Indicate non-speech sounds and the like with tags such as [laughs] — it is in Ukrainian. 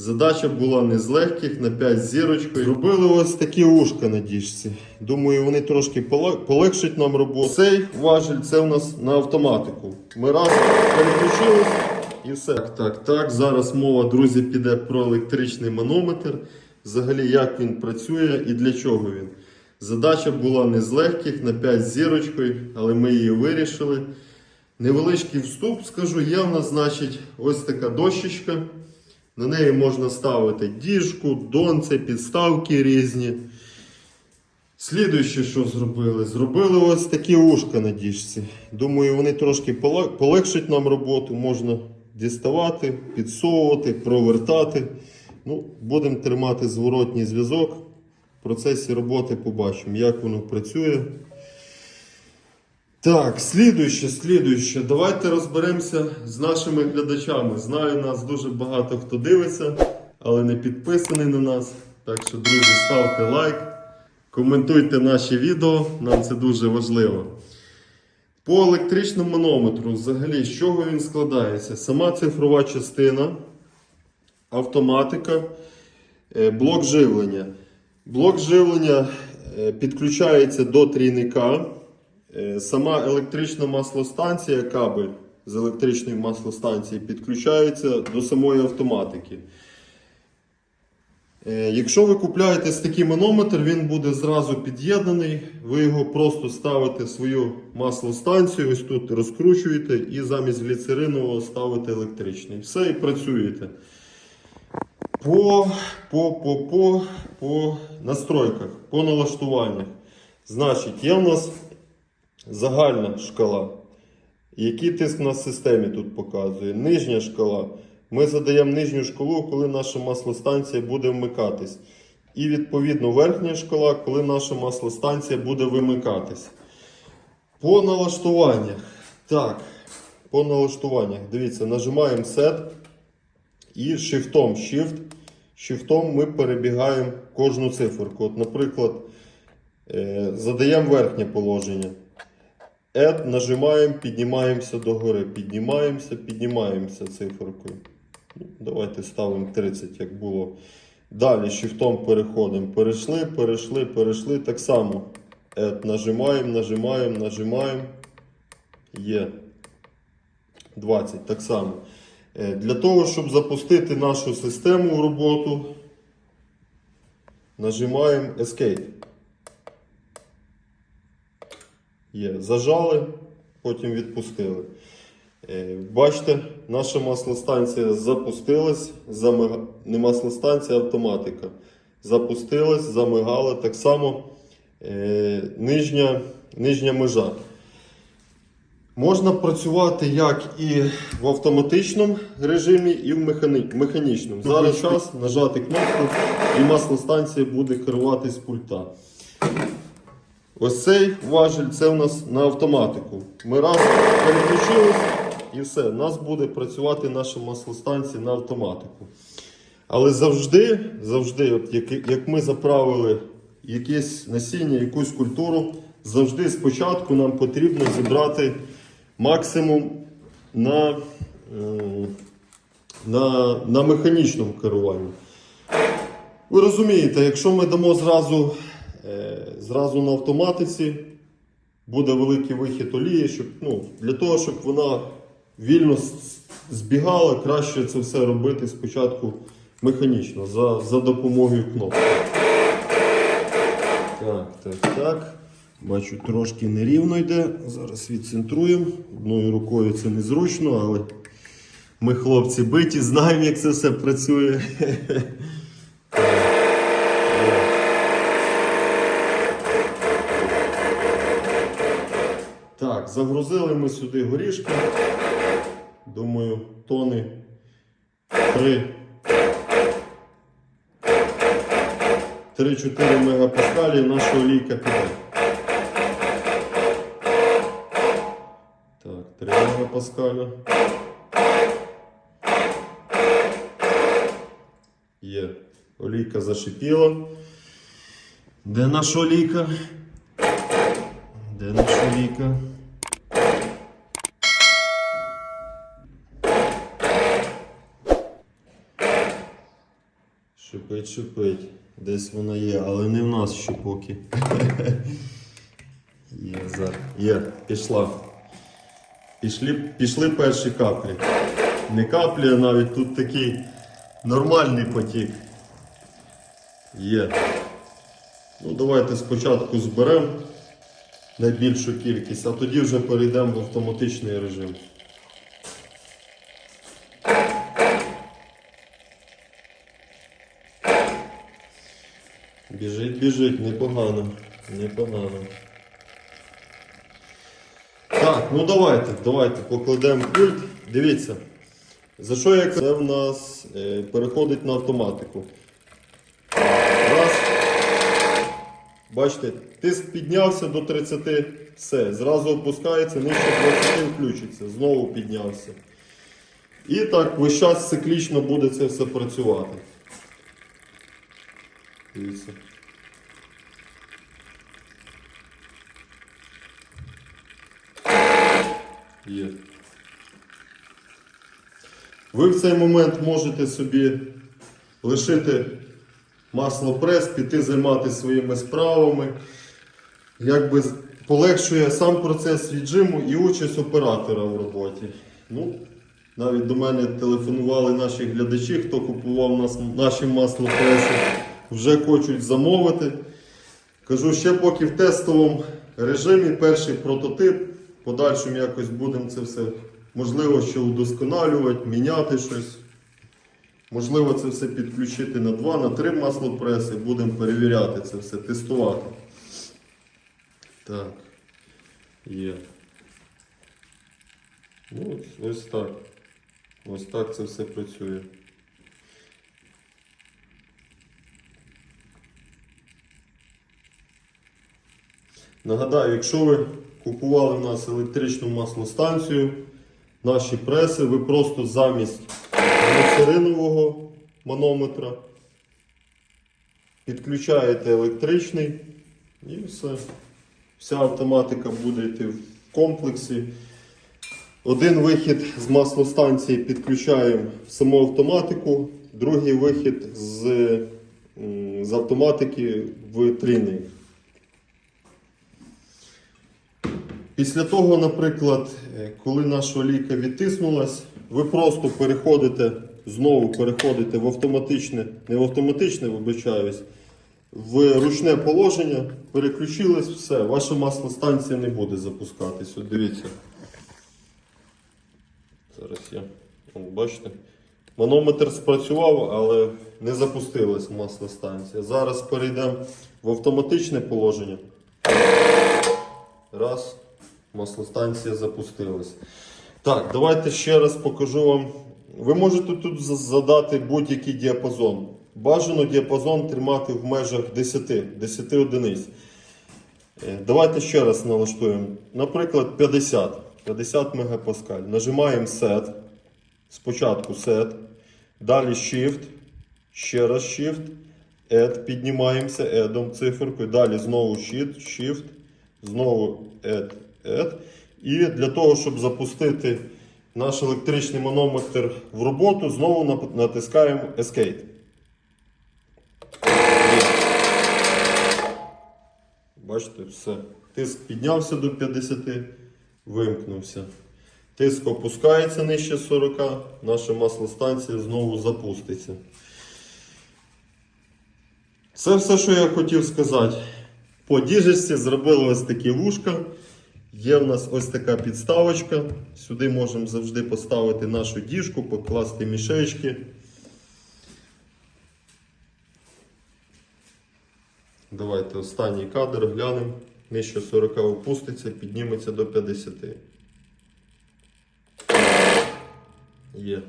Задача була не з легких, на 5 зірочкою. Зробили ось такі ушка на діжці. Думаю, вони трошки полегшать нам роботу. Цей важіль це у нас на автоматику. Ми раз переключились і все. Так, так, так. Зараз мова, друзі, піде про електричний манометр. Взагалі, як він працює і для чого він. Задача була не з легких, на 5 зірочкою, але ми її вирішили. Невеличкий вступ, скажу, є в нас, значить, ось така дощечка. На неї можна ставити діжку, донце, підставки різні. Слідуюче, що зробили? Зробили ось такі ушка на діжці. Думаю, вони трошки полегшать нам роботу. Можна діставати, підсовувати, провертати. Ну, будемо тримати зворотній зв'язок. В процесі роботи побачимо, як воно працює. Так, слідуюче, слідуюче. Давайте розберемося з нашими глядачами. Знаю, нас дуже багато хто дивиться, але не підписаний на нас. Так що, друзі, ставте лайк, коментуйте наші відео, нам це дуже важливо. По електричному манометру, взагалі, з чого він складається? Сама цифрова частина, автоматика, е, блок живлення. Блок живлення е, підключається до трійника. Е, Сама електрична маслостанція, кабель з електричної маслостанції підключається до самої автоматики. Е, Якщо ви купуєте такий манометр, він буде зразу під'єднаний. Ви його просто ставите в свою маслостанцію, ось тут розкручуєте і замість гліцеринового ставите електричний. Все і працюєте. По, по, по, по, по настройках, по налаштуваннях. Значить, є в нас загальна шкала. Який тиск на системі тут показує? Нижня шкала. Ми задаємо нижню шкалу, коли наша маслостанція буде вмикатись. І відповідно верхня шкала, коли наша маслостанція буде вимикатись. По налаштуваннях. Так, по налаштуваннях. Дивіться, нажимаємо Set і шифтом Shift. Шифтом ми перебігаємо кожну циферку. От, наприклад, е, задаємо верхнє положення. Add, нажимаємо, піднімаємося догори. Піднімаємося, піднімаємося циферкою. Давайте ставимо 30, як було. Далі шифтом переходимо. Перейшли, перейшли, перейшли. Так само. Add, нажимаємо, нажимаємо, нажимаємо. Є. 20. Так само. Е, Для того, щоб запустити нашу систему в роботу, нажимаємо Escape. Є. Зажали, потім відпустили. Е, Бачите, наша маслостанція запустилась, замига... не маслостанція, а автоматика. Запустилась, замигала. Так само е, нижня, нижня межа. Можна працювати як і в автоматичному режимі, і в механі... механічному. Зараз час нажати кнопку і маслостанція буде керуватись пульта. Ось цей важіль це у нас на автоматику. Ми раз переключились і все. У нас буде працювати наша маслостанція на автоматику. Але завжди, завжди, от як, як ми заправили якесь насіння, якусь культуру, завжди спочатку нам потрібно зібрати максимум на, е, на, на механічному керуванні. Ви розумієте, якщо ми дамо зразу, зразу на автоматиці, буде великий вихід олії, щоб, ну, для того, щоб вона вільно збігала, краще це все робити спочатку механічно, за, за допомогою кнопки. Так, так, так. Бачу, трошки нерівно йде. Зараз відцентруємо. Одною рукою це незручно, але ми, хлопці, биті, знаємо, як це все працює. [laughs] Так, загрузили ми сюди горішки. Думаю, тони 3. 3-4 мегапаскалі наша олійка піде. Так, 3 мегапаскаля. Є. Олійка зашипіла. Де наша олійка? Де наша олійка? Шипить. Десь вона є, але не в нас ще поки. [laughs] Є, зараз. Є, пішла. Пішли, пішли перші каплі. Не каплі, а навіть тут такий нормальний потік. Є. Ну, давайте спочатку зберемо найбільшу кількість, а тоді вже перейдемо в автоматичний режим. Біжить, біжить, непогано. Непогано. Так, ну давайте, давайте покладемо пульт. Дивіться. За що я? Це в нас е, переходить на автоматику. Раз. Бачите, тиск піднявся до 30, все. Зразу опускається, нижче 20 включиться. Знову піднявся. І так весь час циклічно буде це все працювати. Дивіться. Є. Ви в цей момент можете собі лишити маслопрес, піти займатися своїми справами. Якби полегшує сам процес віджиму і участь оператора в роботі. Ну, навіть до мене телефонували наші глядачі, хто купував нас, наші маслопреси, вже хочуть замовити. Кажу, ще поки в тестовому режимі перший прототип. Подальшому якось будемо це все, можливо, ще удосконалювати, міняти щось. Можливо, це все підключити на 2, на 3 маслопреси, будемо перевіряти це все, тестувати. Так. Є. Ну, ось так. Ось так це все працює. Нагадаю, якщо ви купували в нас електричну маслостанцію, наші преси, ви просто замість глицеринового манометра підключаєте електричний і все. Вся автоматика буде йти в комплексі. Один вихід з маслостанції підключаємо в саму автоматику, другий вихід з, з автоматики в трійник. Після того, наприклад, е, коли наша олійка відтиснулась, ви просто переходите, знову переходите в автоматичне, не в автоматичне, вибачаюсь, в ручне положення, переключились, все, ваша маслостанція не буде запускатись. От дивіться. Зараз я. О, бачите? Манометр спрацював, але не запустилась маслостанція. Зараз перейдемо в автоматичне положення. Раз. Маслостанція запустилась. Так, давайте ще раз покажу вам. Ви можете тут задати будь-який діапазон. Бажано діапазон тримати в межах 10, 10 одиниць. Е, Давайте ще раз налаштуємо. Наприклад, 50. 50 мегапаскаль. Нажимаємо Set. Спочатку Set. Далі Shift. Ще раз Shift. Add. Піднімаємося Add циферкою. Далі знову Shift. Shift. Знову Add. Add. І для того, щоб запустити наш електричний манометр в роботу, знову натискаємо Escape. Бачите, все. Тиск піднявся до 50, вимкнувся. Тиск опускається нижче 40, наша маслостанція знову запуститься. Це все, що я хотів сказати. По діжечці зробили ось такі вушка. Є в нас ось така підставочка. Сюди можемо завжди поставити нашу діжку, покласти мішечки. Давайте останній кадр глянемо. Нижче 40 опуститься, підніметься до 50. Є.